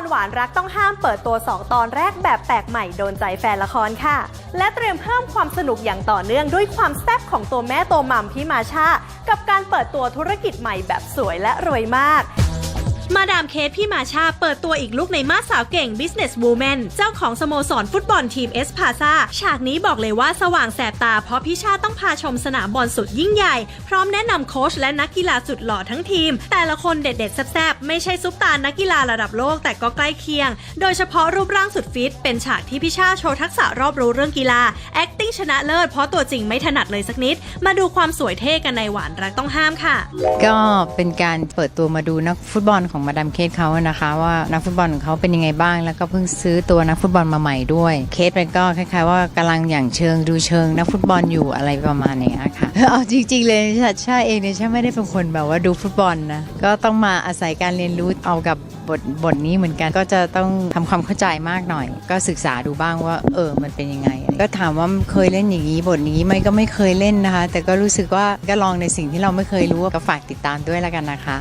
รหวานรักต้องห้ามเปิดตัว 2 ตอนแรกแบบแปลกใหม่โดนใจแฟนละครค่ะ และเตรียมเพิ่มความสนุกอย่างต่อเนื่องด้วยความแซ่บของตัวแม่ตัวมัมพี่มาชา กับการเปิดตัวธุรกิจใหม่แบบสวยและรวยมาก มาดามเคสพี่มาชาเปิดตัวอีกลุกในมาสาวเก่ง Business Woman เจ้าของสโมสรฟุตบอลทีมเอสพาซาฉากนี้บอกเลยว่าสว่างแสบตา เพราะพี่ชาต้องพาชมสนามบอลสุดยิ่งใหญ่ พร้อมแนะนำโค้ชและนักกีฬาสุดหล่อทั้งทีม แต่ละคนเด็ดๆ แซ่บๆ ไม่ใช่ซุปตานักกีฬาระดับโลกแต่ก็ใกล้เคียง โดยเฉพาะรูปร่างสุดฟิต เป็นฉากที่พี่ชาโชว์ทักษะรอบรู้เรื่องกีฬา acting ชนะเลิศเพราะตัวจริงไม่ถนัดเลยสักนิด มาดูความสวยเท่กันในหวานรักต้องห้ามค่ะ ก็เป็นการเปิดตัวมาดูนักฟุตบอลของมาดามเคสเขานะคะ ว่านักฟุตบอลของเขาเป็นยังไงบ้าง แล้วก็เพิ่งซื้อตัวนักฟุตบอลมาใหม่ด้วย เคสมันก็คล้าย ๆ ว่ากำลังอย่างเชิงดูเชิงนักฟุตบอลอยู่อะไรประมาณนี้ค่ะเอาจริง ๆ เลยชาชาเองเนี่ยชาไม่ได้เป็นคนแบบว่าดูฟุตบอลนะก็ต้องมาอาศัยการเรียนรู้เอากับบทบทนี้เหมือนกันก็จะต้องทำความเข้าใจมากหน่อย ก็ศึกษาดูบ้างว่า เออมันเป็นยังไง ก็ถามว่าเคยเล่นอย่างนี้บทนี้ไม่ก็ไม่เคยเล่นนะคะ แต่ก็รู้สึกว่าก็ลองในสิ่งที่เราไม่เคยรู้ก็ฝากติดตามด้วยแล้วกันนะคะ